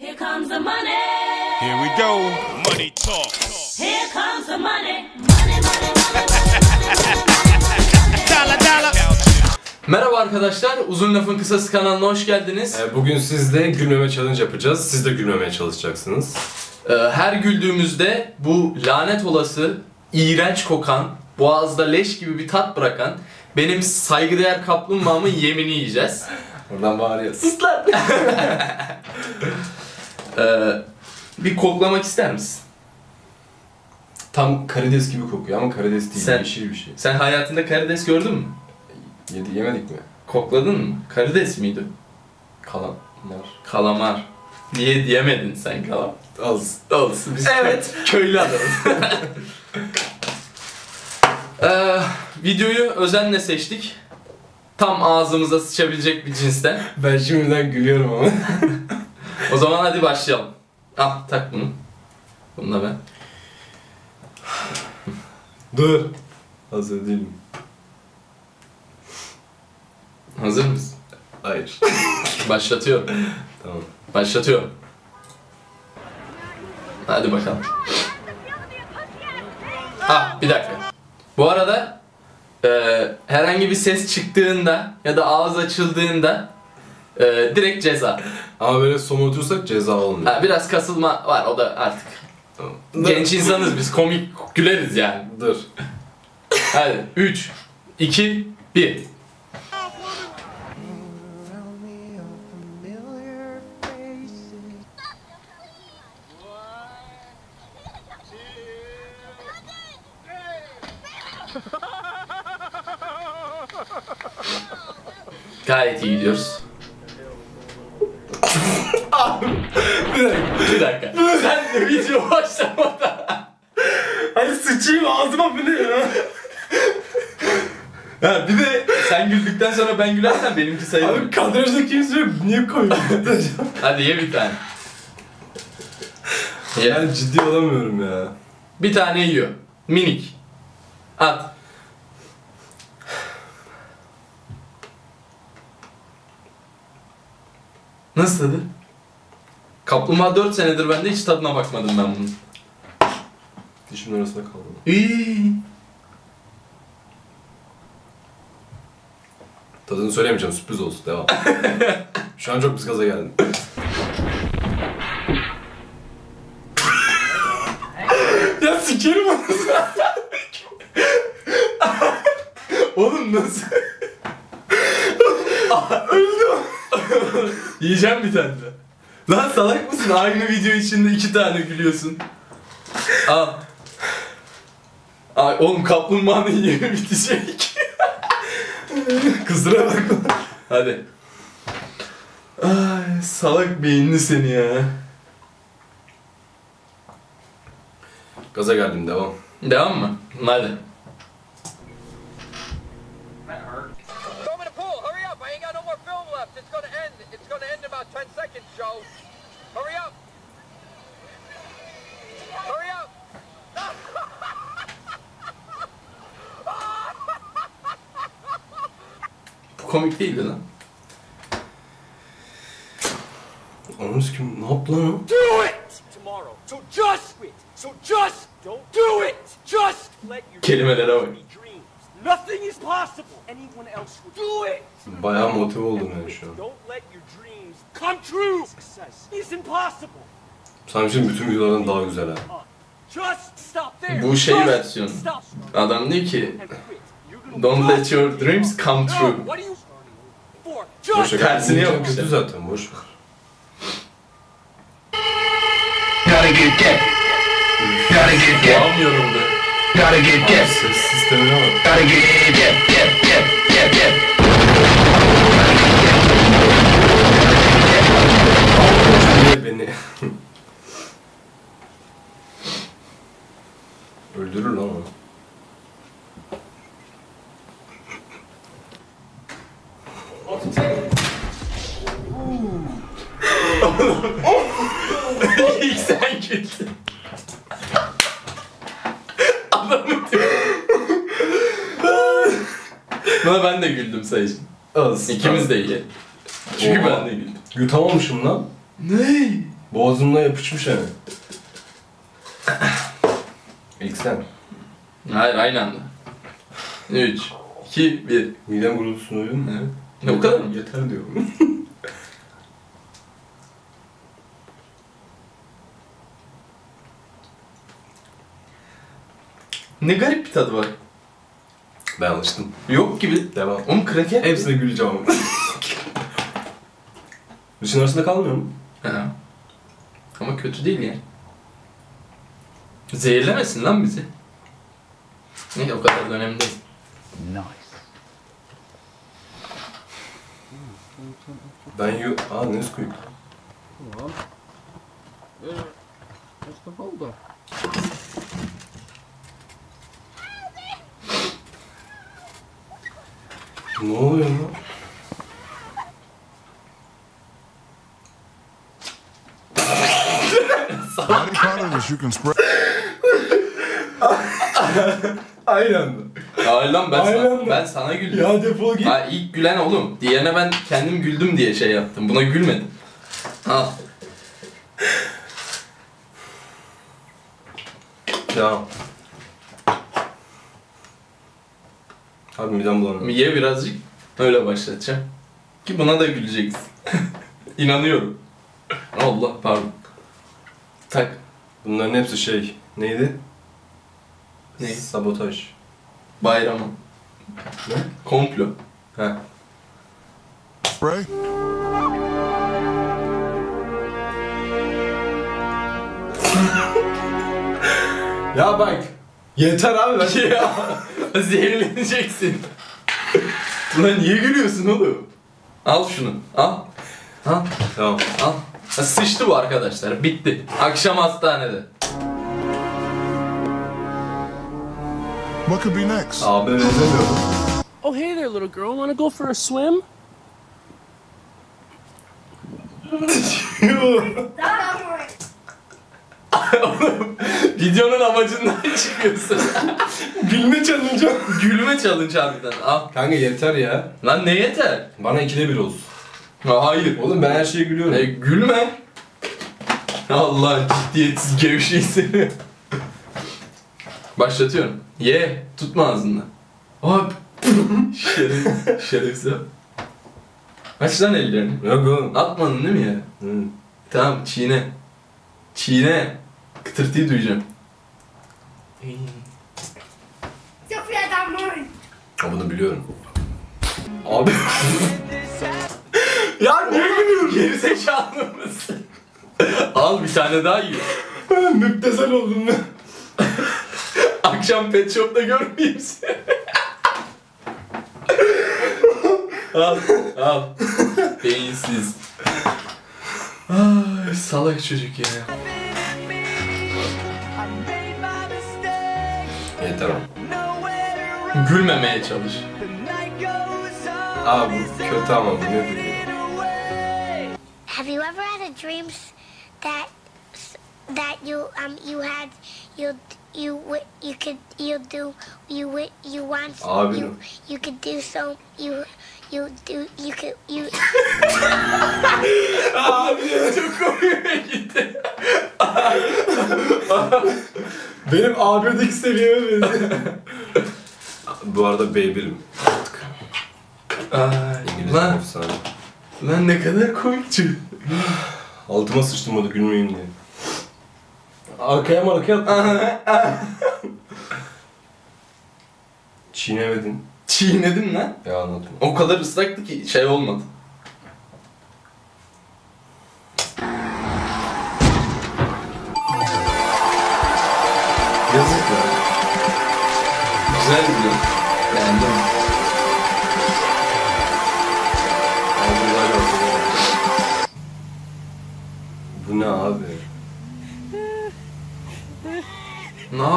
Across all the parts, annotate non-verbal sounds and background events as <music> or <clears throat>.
Here comes the money. Here we go. Money talk. Here comes the money. Money, money, money, money. Dollar, dollar. Merhaba arkadaşlar, Uzun Lafın Kısası kanalına hoş geldiniz. Ee, Bugün sizle gülmeme challenge yapacağız. Siz de gülmemeye çalışacaksınız. Ee, Her güldüğümüzde bu lanet olası, iğrenç kokan, boğazda leş gibi bir tat bırakan benim saygıdeğer kaplumbağamın yemini yiyeceğiz. Oradan bağırıyoruz. <laughs> <laughs> Islar. Ee, bir koklamak ister misin? Tam karides gibi kokuyor ama karides değil. Sen- Yeşil bir şey. Sen hayatında karides gördün mü? Yedi, yemedik mi? Kokladın mı? Karides miydi? Kalanlar. Kalamar. Niye diyemedin sen kalam? Az. Olsun. Biz evet. Köylü adamız. <laughs> ee, videoyu özenle seçtik. Tam ağzımıza sıçabilecek bir cinsten. Ben şimdiden gülüyorum ama. <laughs> O zaman hadi başlayalım. Al tak bunu. Bunu da ben. Dur. Hazır değilim. Hazır mısın? Hayır. <laughs> Başlatıyorum. tamam. Başlatıyorum. Hadi bakalım. Ha bir dakika. Bu arada e, herhangi bir ses çıktığında ya da ağız açıldığında e, direkt ceza. Ama böyle somurtursak ceza olmuyor. Ha, biraz kasılma var o da artık. Tamam. Genç insanız biz komik güleriz yani. Dur. Hadi 3, 2, 1. Gayet iyi gidiyoruz. Bir dakika. Sen de video başlamadan. Hadi sıçayım ağzıma bu ne ya? Ha bir de sen güldükten sonra ben gülersen benimki sayılır. Abi kadrajda kimse yok. Niye koydun? Hadi ye bir tane. Ye. ben ciddi olamıyorum ya. Bir tane yiyor. Minik. At. Nasıl tadı? Kaplumbağa 4 senedir bende hiç tadına bakmadım ben bunun. Dişimin arasında kaldı. İyi. Tadını söylemeyeceğim sürpriz olsun devam. <laughs> Şu an çok pis gaza geldim. Ya sikerim onu. Oğlum nasıl? Öldüm. Yiyeceğim bir tane de. Lan salak mısın? Aynı video içinde iki tane gülüyorsun. Al. Ay oğlum kaplumbağanın yemi bitecek. <laughs> Kızdıra bak. Hadi. Ay salak beyinli seni ya. Gaza geldim devam. Devam mı? Hadi. Hurry up. Hurry up. Bu komik değildi lan. Ananı kim ne yaptı lan o? Do it tomorrow. So just quit. So just don't do it. Just let your Kelimelere bak. Dreams be dreams. Nothing is possible. Anyone else would do it. Bayağı motive oldum yani şu an. Don't let your dreams come true. Success is impossible. Sanki bütün videolardan daha güzel ha. Just stop there. Bu şey. Stop. Adam diyor ki Don't let your dreams come true. what are you for? Boş Just ver. Tersini yapmış Kötü zaten boş ver. Gotta get that. Gotta get that. Almıyorum da. Gotta get Abi that. ses sistemine bak. Gotta get that. That. Az. İkimiz de iyi. Çünkü Oha. ben de güldüm. Yutamamışım lan. Ne? Boğazımda yapışmış yani. İlk sen. Hayır aynı anda. 3, 2, 1. Midem gurultusunu duydun mu? Evet. Ne o kadar <laughs> mı? Yeter diyorum. Ne garip bir tadı var. Ben alıştım. Yok gibi. Devam. Oğlum kraker. Hepsine güleceğim ama. Üçün arasında kalmıyor mu? Ha. Ama kötü değil yani. Zehirlemesin lan bizi. Ne o kadar da önemli değil. Ben yu... Aa Nesquik. Ne oluyor lan? Body that you can spray. Aynı anda. Hayır lan ben, Aynen sana, ben sana güldüm. Ya defol git. Ha ilk gülen oğlum. Diğerine ben kendim güldüm diye şey yaptım. Buna gülmedim. Ha. Ya. Abi midem bulanıyor. Ye birazcık. Öyle başlatacağım. Ki buna da güleceksin. <laughs> İnanıyorum. Allah pardon. Tak. Bunların hepsi şey. Neydi? Ne? Sabotaj. Bayramı. Ne? Komplo. He. Spray. <laughs> Ya bak. Yeter abi ben. ya zehirleneceksin. Ulan niye gülüyorsun oğlum? Al şunu. Al. Al. tamam. Al. Ha, sıçtı bu arkadaşlar. Bitti. Akşam hastanede. What could be next? Abi benzemiyor. Oh, hey there, little girl. Want to go for a swim? <laughs> Videonun amacından <laughs> çıkıyorsun. Gülme challenge. Gülme challenge harbiden. Al. Kanka yeter ya. Lan ne yeter? Bana ikide bir olsun. Ha, hayır. Oğlum ben her şeye gülüyorum. E, gülme. Allah ciddiyetsiz gevşeyi seni. Başlatıyorum. Ye. Tutma ağzında. Hop. Şeref, şerefsiz. Aç lan ellerini. Yok oğlum. Atmadın değil mi yere? Hı. Tamam çiğne. Çiğne. Kıtırtıyı duyacağım. Ha bunu biliyorum. Abi. <laughs> Ya niye gülüyorsun? Gerizekalı mısın? Al bir tane daha yiyor. Müptezel oldum ben. Akşam pet shop'ta görmeyeyim seni. al, al. Beyinsiz. Ay salak çocuk ya. Yeter abi. Gülmemeye çalış. Abi kötü ama bu nedir ya? Have you ever had a dream that that you um you had you you you could you do you you want Abi. you you could do so you you do you could you <laughs> Çok komik gitti. Benim A1'deki seviyeme benziyor. bu arada B1'im. Ay, İngilizce lan, efsane. lan ne kadar komik çocuk. Altıma sıçtım orada gülmeyeyim diye. Arkaya mı arkaya attın? Çiğnemedin. Çiğnedim lan. Ya anlatma. O kadar ıslaktı ki şey olmadı.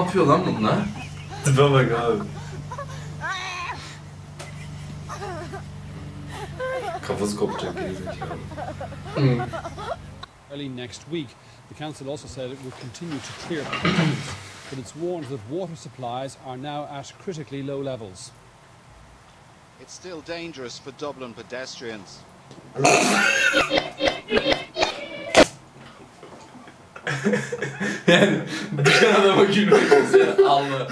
Yapıyor lan bunlar? Tipe bak abi. Kafası kopacak gerizekalı. Early next week, the council also said it would continue to clear pollutants, but it's warned that water supplies are now at critically low levels. It's still dangerous for Dublin pedestrians. <laughs> <laughs> yani düşen adama gülmek için Allah.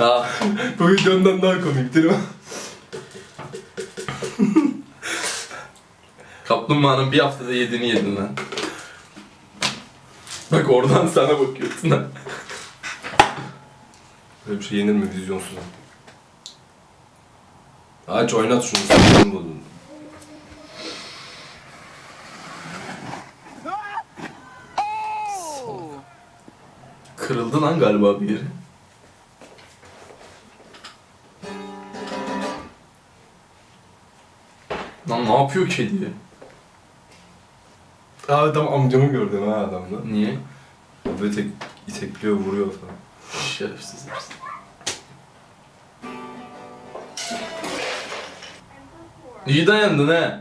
Ah. Bu videondan daha komik değil mi? <laughs> Kaplumbağanın bir haftada yediğini yedin lan. Bak oradan sana bakıyorsun ha. Böyle bir şey yenir mi vizyonsuz? Aç oynat şunu sen buldun. Kırıldı lan galiba bir yeri. Lan ne yapıyor kedi? Abi tam amcamı gördüm ha adamda. Niye? Böyle tek itekliyor vuruyor falan. Şerefsizler. İyi dayandın he.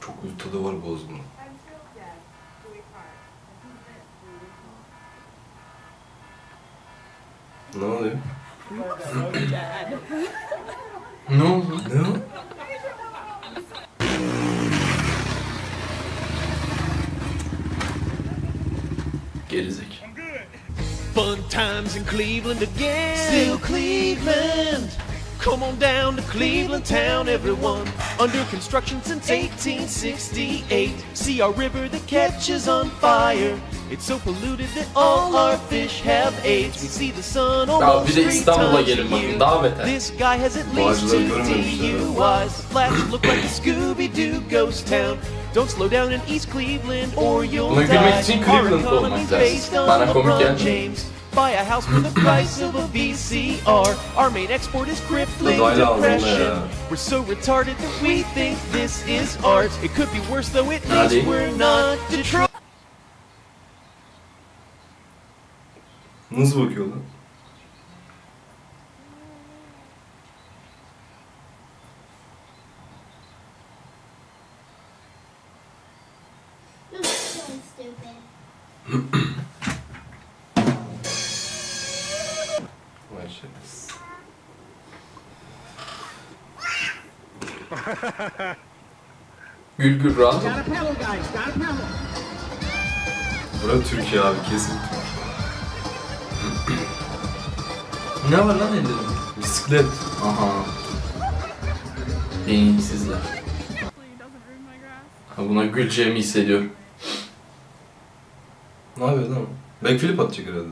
Çok kötü tadı var bozgun. Ne oluyor? Ne oldu? Ne o? Gerizek. Fun times in Cleveland again. Still Cleveland. Come on down to Cleveland town, everyone. Under construction since 1868. See our river that catches on fire. It's so polluted that all our fish have AIDS. We see the sun almost bir de three İstanbul'a times a bakın year. daha beter. This guy has at least Bağcıları two görmemişler. DUIs. Flash look like a Scooby-Doo ghost town. Don't slow down in East Cleveland or you'll Buna die. gülmek için Our Cleveland olmak economy's lazım. based on Bana komik LeBron gelmiyor. James. Buy a house for the price of a VCR. Our main export is crippling depression. We're so retarded that we think this is art. It could be worse though, at least we're not Detroit. Nasıl bakıyor lan? Gül gül rahat ol. Burası Türkiye abi kesin. Ne var lan elinde? Bisiklet. Aha. Beyinsizler. Ha, buna güleceğimi hissediyorum. Ne yapıyor lan? Backflip atacak herhalde.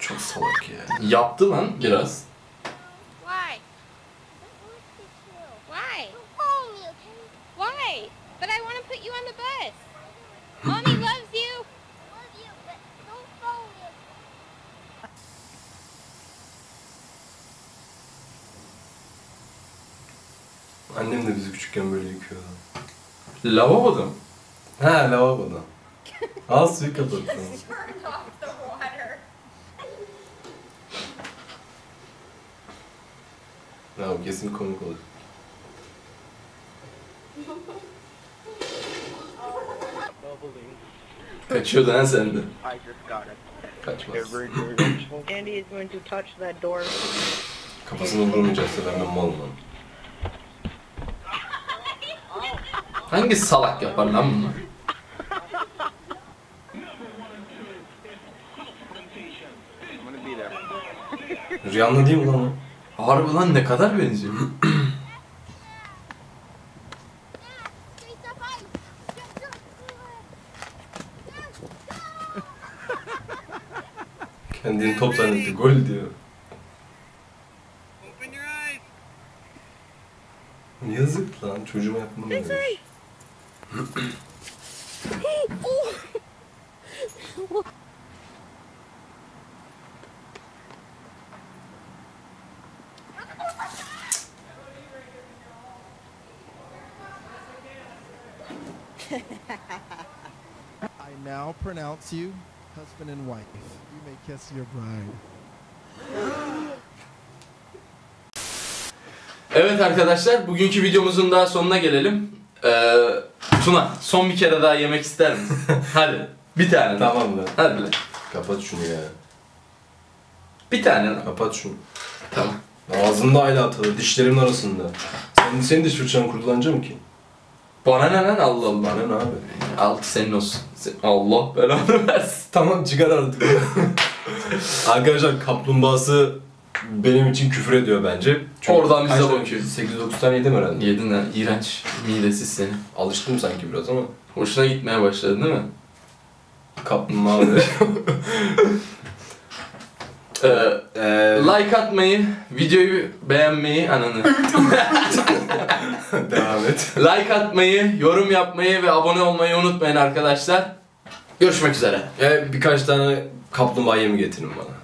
Çok salak ya. Yaptı lan biraz. Why? Why? Why? But I want to put you on the bus. Mommy <laughs> loves you. Annem de bizi küçükken böyle yıkıyordu. Lavaboda mı? He lavaboda. Al suyu kapat. tamam. <laughs> Turn off the water. Ya bu kesin komik olur. Kaçıyordu ha sen de. Kaçmaz. Andy is going to touch that door. Kafasını vurmayacaksa ben ben malım lan. Hangi salak yapar lan bunu? I'm gonna be there. Rihanna değil mi lan o? Harbi lan ne kadar benziyor. <laughs> Kendini top zannetti. Gol diyor. Yazık lan çocuğuma yapmam demiş. <clears throat> I now pronounce you husband and wife. You may kiss your bride. Evet arkadaşlar bugünkü videomuzun daha sonuna gelelim. Ee, Tuna son bir kere daha yemek ister misin? <laughs> Hadi bir tane. Tamam lan. Hadi lan. Kapat şunu ya. Bir tane lan. Kapat şunu. Tamam. Ağzında hala atalı, dişlerimin arasında. Senin, senin diş fırçanı kullanacağım ki. Bana ne lan Allah Allah. Bana ne abi? Altı senin olsun. Sen- Allah belanı versin. Tamam çıkar artık. Arkadaşlar kaplumbağası benim için küfür ediyor bence. Oradan bize bakıyor. 8-9 tane yedim herhalde. Yedin ha. İğrenç. Midesiz seni. Alıştım sanki biraz ama. Hoşuna gitmeye başladı değil mi? Kaplumbağa. <laughs> Ee, Eee, like atmayı, videoyu beğenmeyi, ananı. <laughs> <laughs> devam et. like atmayı, yorum yapmayı ve abone olmayı unutmayın arkadaşlar. Görüşmek üzere. Ee, birkaç tane kaplumbağa yemi getirin bana.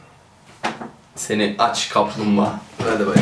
Seni aç kaplumbağa. Hadi bay.